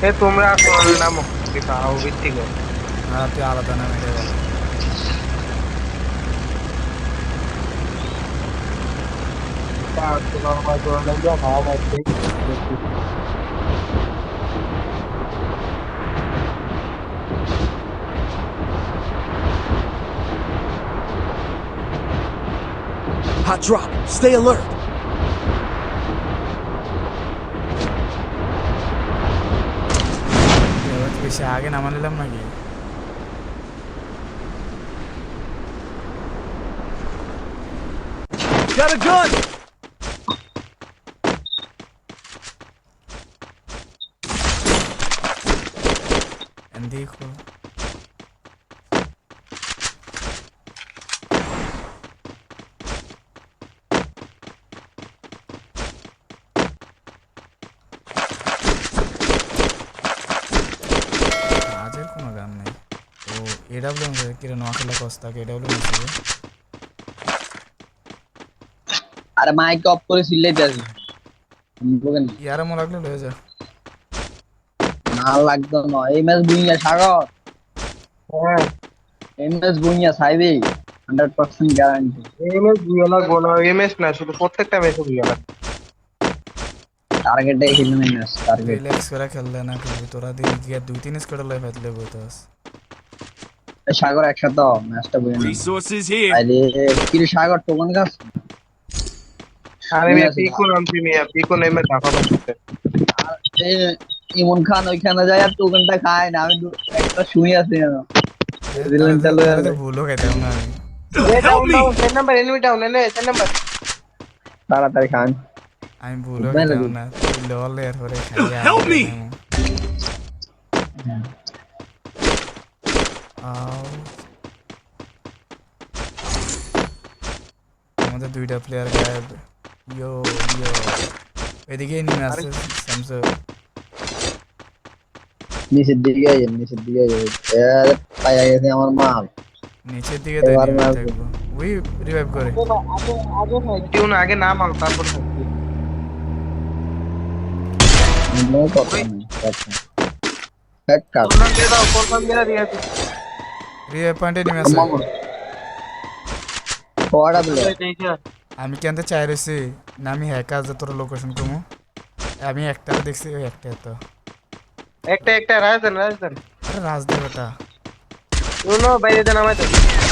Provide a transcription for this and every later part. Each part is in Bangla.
এ তোমরা কোন নামো দিখাও ভিত্তিক হ্যাঁ তুই আলাদা নাম এটা বল Hot drop. Stay alert. বেশি আগে নামা নিলাম নাকি Got a gun. দেখো কাজের কোনো গান নেই ও এডাব্লিউ কিরে নোয়াখালী কস্তাকে এডাব্লিউ মেসেজে আরে মাইক অফ করে সিলেটে আসি বুঝলেন ইয়ারা মো লাগলে লয়ে যা। না লাগতো না। এই ম্যাচ বুইয়া সাগর। হ্যাঁ। এই ম্যাচ বুইয়া সাইবে হান্ড্রেড পার্সেন্ট গ্যারান্টি না শুধু প্রত্যেকটা ম্যাচে দুইলা টার্গেটে খেলে নেই ম্যাচ টার্গেট রিল্যাক্স করে খেললে না খেলবি। তোরা দিয়ে গিয়ে দুই তিন স্কোয়ার লয়ে ফেললে বইতাস। সাগর একসাথে ম্যাচটা বুঝে নেই আরে কি সাগর টোকন গাছ আরে মেয়ে পিকো নামছি মেয়ে পিকো নেমে ঢাকা বসতে আর ইমন খান ওইখানে যায় আর টোকনটা খায় না আমি একটা শুই আছি লয়ে তাহলে তো ভুলও খাইতাম না নাম্বার এনিমি এনে নাম্বার তাড়াতাড়ি খান। আমি ভুলও না লল এরপরে খাইয়া Help me! আও আমাদের দুইটা প্লেয়ার গায়েব ইয়ো ইয়ো এদিকে নেমে আসছে স্যামসু নিচের দিকে যাই নিচের দিকে যাই এ পাইয়া গেছে আমার মাল। নিচের দিকে তো এবার নেমে মারবো। থাকব। ওই রিভাইভ করে। টিউন আগে নাম আল তারপর থাকবি। কোনো কথা নেই আচ্ছা কাজ কোন নাম দিয়ে দাও কোন নাম দিয়ে দিয়েছি রিভাইভ পয়েন্টে নেমে দিলে আমি কেনতে চাই রয়েছি? না আমি হ্যাকার যে তোর লোকেশন কমু। আমি একটা দেখছি ওই একটা তো একটা একটা রাজধান রাজধান। আরে রাজদেব এটা। শুনো বাইরে দেন আমাদের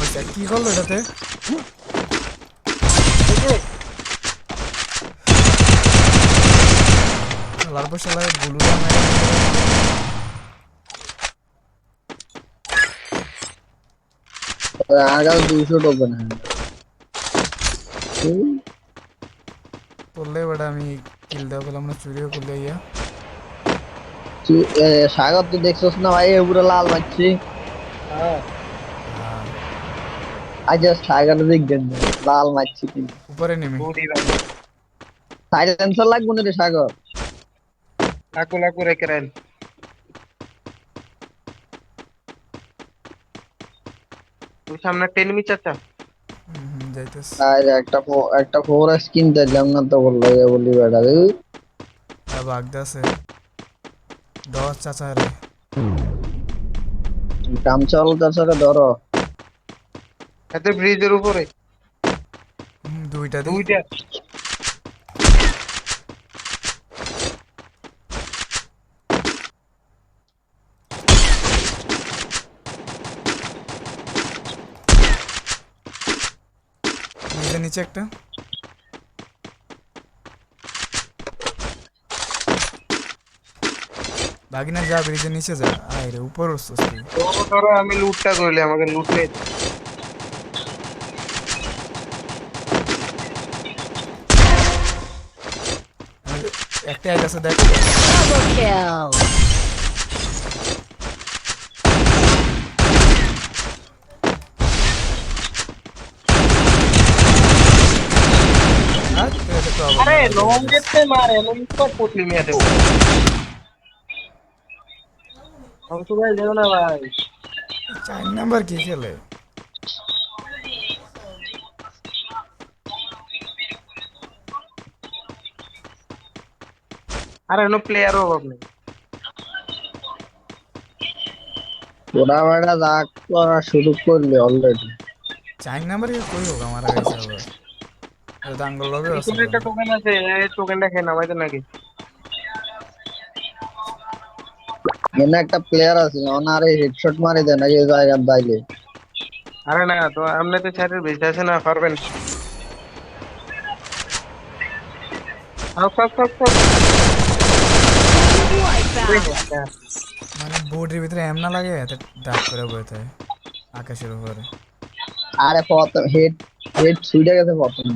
ওইটা কি করল এটাতে? খেলার পর শালা করলে বেটা আমি কিল না চুরিও করলে ইয়া। সাগর তুই দেখছস না ভাই? পুরো লাল মারছি হ্যাঁ। আজ সাগর দেখবেন লাল মারছি কিন্তু। উপরে নেমে। সাইলেন্সার লাগবে না রে সাগর লাকু লাকু রেখে রাখেন সামনে টেন হুম, হুম, আর একটা একটা ফোর স্কিন দিলাম না তো বলল যে বলি বেটা রে আর বাগদা আছে দশ চাচা রে। কাম চল তাছাড়া ধরো। এতে ব্রিজের উপরে। দুইটা দুইটা। নিচে একটা। বাগিনা যা ব্রিজের নিচে যা। আয় রে উপর উঠছিস তুই। আমি লুটটা করলে আমাকে লুটলে একটা আছে দেখ Double kill. আর তুই তো আরে তো না কি প্লেয়ারও অভাব নেই ওরা বেড়া যা করা শুরু করলি অলরেডি চার নাম্বারে। কই হোক আছে একটা টোকেন আছে এই টোকেনটা খেয়ে নামাইতে নাকি এনে একটা প্লেয়ার আছে ওনারে হেডশট মারি দেন এই জায়গা দাইলে আরে না তো আপনি তো ছাড়ের বেঁচে আছে না পারবেন মানে বোর্ডের ভিতরে এম না লাগে এত ডাক করে বইতে আকাশের উপরে। আরে প্রথম হেড হেড ছুটে গেছে প্রথম।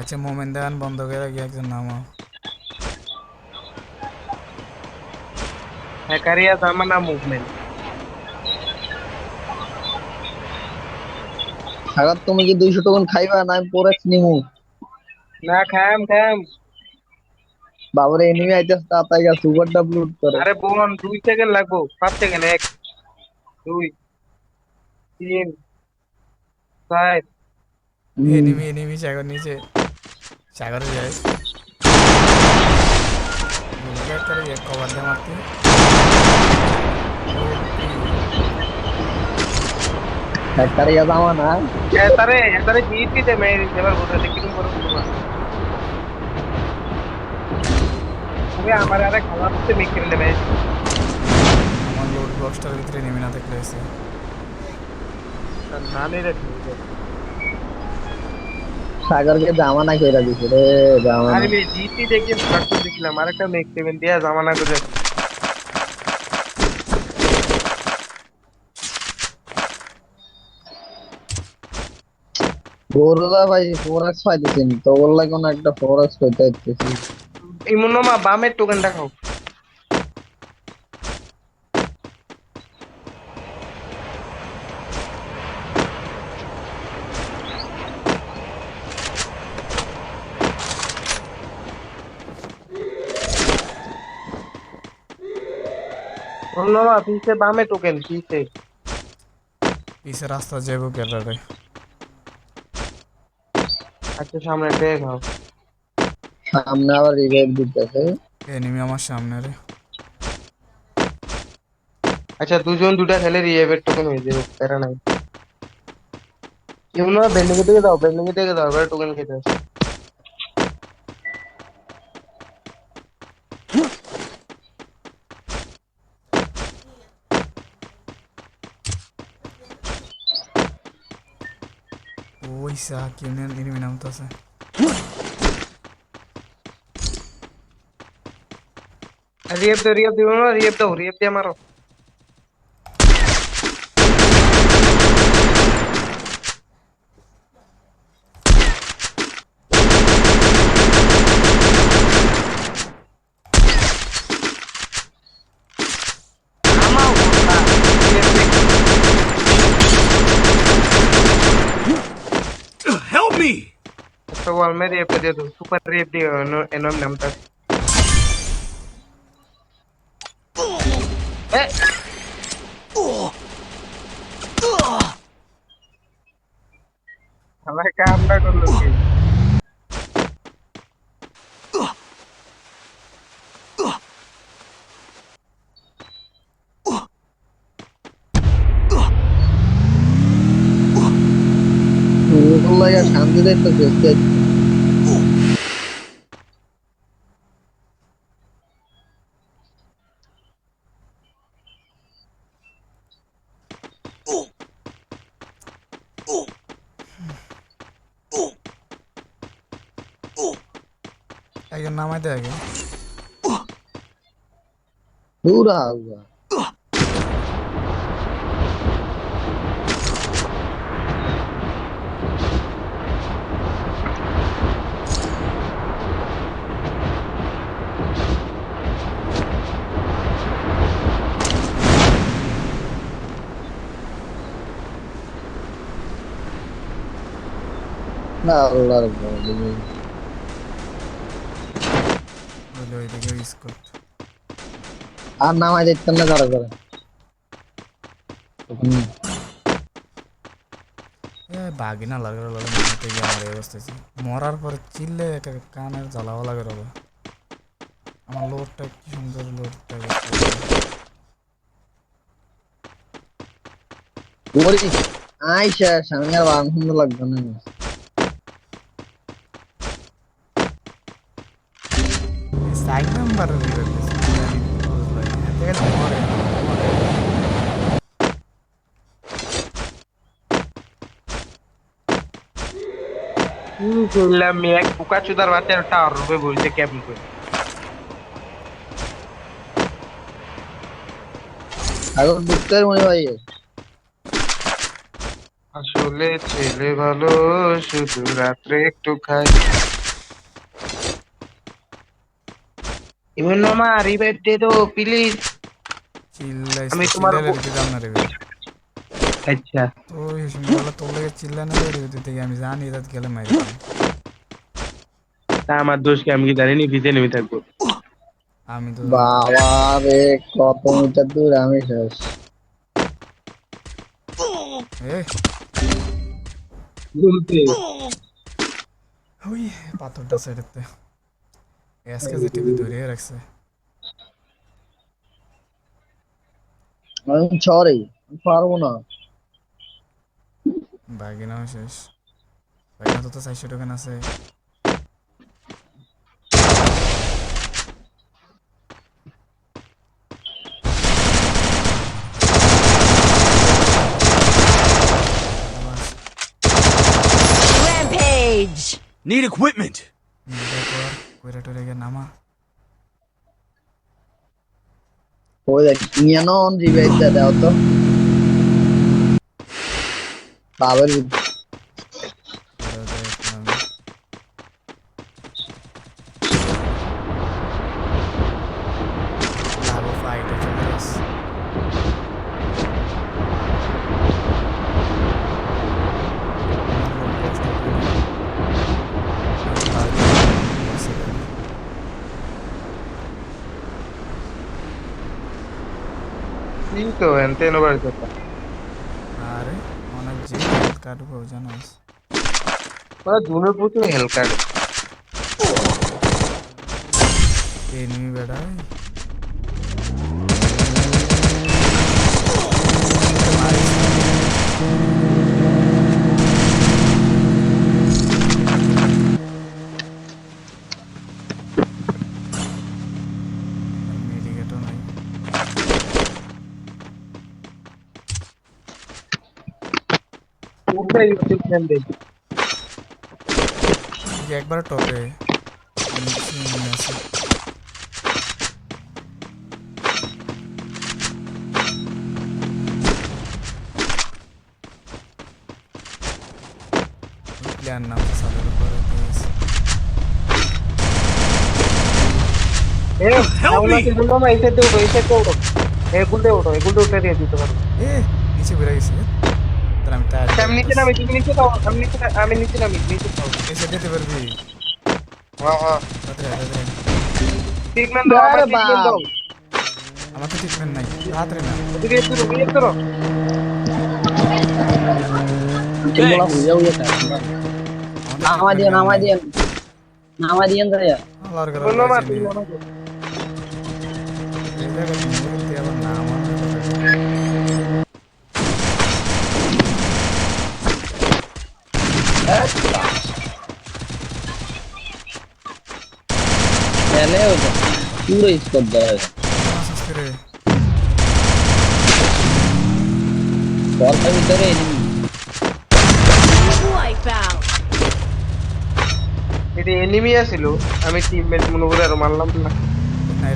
আচ্ছা মোমেন দেওয়ান বন্ধ করে গিয়ে একজন নামো হ্যাকারিয়া জামানা মুভমেন্ট সাগর তুমি কি দুইশো টোকন খাইবা? না আমি পরে নিমু। না খাম খাম। বাবরে এনিমি আইতেছে তাড়াতাড়ি গা সুপার ডাবলুট করে। আরে বোন দুই সেকেন্ড লাগবো। পাঁচ সেকেন্ড এক দুই তিন চার। এনিমি এনিমি সাগর নিচে। সাগরে যায় গুলকে একটা ইয়ে কভার দিয়ে মারতে একটা ইয়া যাওয়া না এতারে এতারে জিতি দে মেরে এবার বলতে কিরম করে বলব আরে আমার আরে খাওয়া হচ্ছে মিক্সির নেবে আমার লোড বক্সটার ভিতরে নেমে না দেখলে এসে না নেই রে সাগরকে জামানা কইরা দিছে রে জামানা। আরে জিতি দেখে দেখলাম আরেকটা মেক সেভেন দিয়া জামানা করে ভাই ফোরাক্স পাইতেছেন তো বললা কোন একটা ফোরাক্স কইতে হইতেছি ইমন মা বামের টোকেনটা খাও। ধন্যবাদ পিছে বামে টোকেন পিছে। পিছে রাস্তা যাব কেলারে আচ্ছা সামনে পেয়ে খাও সামনে আবার রিভাইভ দিতেছে। এনিমি আমার সামনে রে। আচ্ছা দুজন দুটা খেলে রিয়েভের টোকেন হয়ে যাবে প্যারা নাই। ইমন বেন্ডিং এর থেকে দাও বেন্ডিং এর থেকে দাও এবার টোকেন খেতে আসে। সা কিনে এনিমি নামতাছে রিয়েভ দাও রিয়েভ দিও না রিয়েভ দাও রিয়েভ দিয়ে মারো Help me! একটা বল মে রিয়েভ দিয়ে দাও সুপার রিয়েভ দিয়ে এনম নামটা এ আমার কামটা করল কি গোরলা ইয়া শান্তি দিতেছে একজন নামাই দেয় আগে দূর না আল্লাহর ভয় বলে ওইদিকে স্কোর আর নামাই না করে বাগি না লাগে লাগে মারতে গিয়ে আমার এই অবস্থা হয়েছে। মরার পরে চিল্লে একা কানের জ্বালাও লাগে রবে আমার লোডটা কি সুন্দর লোডটা ওরে আই শেষ আমি আর সুন্দর লাগবে না। নাম্বার করলাম এক পোকা চুদার বাচ্চার টাওয়ার রূপে বলছে কেমন করে এখন ঢুকতে মনে হয় আসলে ছেলে ভালো শুধু রাত্রে একটু খাই ইমন মামা রিভাইভ দে দো প্লিজ চিল্লাই আমি তোমার দিতে না রে আচ্ছা। তোর লাগে চিল্লানো রে রে থেকে আমি জানি এটা গেলে মাইরে তা আমার দোষ কি? আমি কি জানি নি? ভিজে নেমে থাকব। আমি তো বাবা রে কত মিটার দূর আমি শেষ। এ। বলতে ওই পাথরটা সাইডেতে এসকে যে টিভি ধরে রাখছে আমি সরি পারব না বাগিনা শেষ বাগিনা তো তো চারশো টাকা আছে Need equipment. কইরা টরে গিয়ে নামা। ওই দেখ নিয়ে নন রিভাইভ দাও তো। বাবার কইরা টরে নামা। লাগো ফাইটে চলে আসছে আমার লোক কষ্ট করে। আর বসে গেল। কিন্তু এনতে নবার কথা আরে অনেক যে কাটবো জানোস? ওরা দুনের প্রচুর হেল কাটে এনিমি বেড়া ট্রিটমেন্ট দেয় এই একবার টপে নিচে নেমে আসে প্লেয়ার নাম তো উপরে এ আমাকে বলল না এসে তো এসে তো এ গুলতে ওঠো এ গুলতে উঠে দিয়ে দিতে পারো এ নিচে ঘুরে গেছে আমি টায়ার আমি নিচে নামি তুমি নিচে দাও আমি নিচে না- আমি নিচে নামি নিচে দাও এসে দিতে পারবি হ্যাঁ হ্যাঁ তাড়াতাড়ি আয়, তাড়াতাড়ি আয়। ট্রিটমেন্ট দাও আমার আরে ট্রিটমেন্ট দাও বাপ। আমার তো ট্রিটমেন্ট নাই হাতরে না এদিকে শুরু বিয়ে করো তোমরা হইয়া হইয়া থাকো নামা দিয়ে নামা দিয়ে নামা দিয়ে ভাইয়া আল্লাহর ঘরে বলল মা রয়েছে তুমি নি। মনে করো। এই জায়গায় মুহূর্তে আবার নাম ভিতরে enemy। Wipeout! এটা এনিমি আছিল আমি টিমমেট মনে করে আর মারলাম না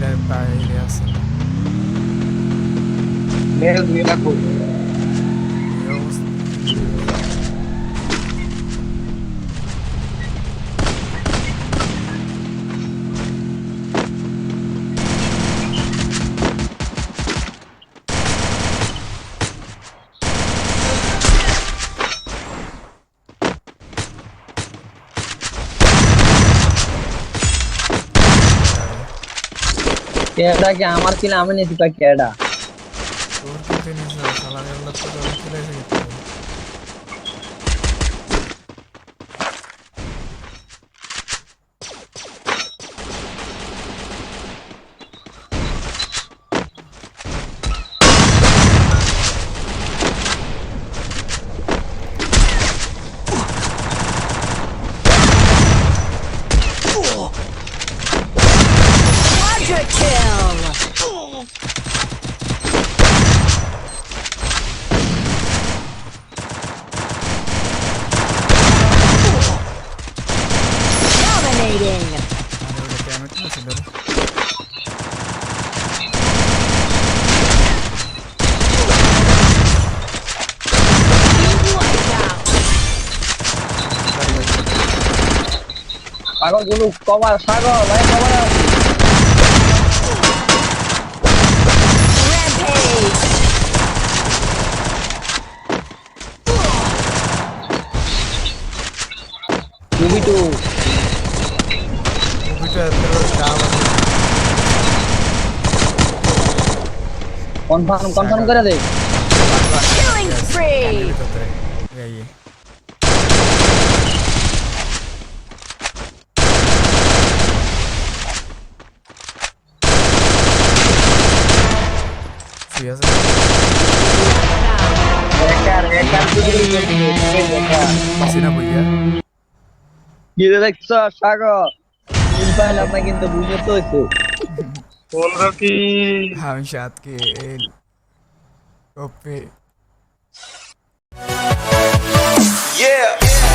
রে, বাইরে। মেল দুই লাখ কেডা কি? আমার ছিল আমি নিতে পাই কেডা? তোর কিন্তু নিচে শালার এগুলো তো Extra kill! Dominating! Sagon dulu, kau mah sagon, lain kau mah. Confirm confirm করে দে Killing spree. এই গিয়ে দেখছ সাগর কিন্তু বুঝে তো হয়েছে बोल रहा कि हम शायद के टॉप पे yeah.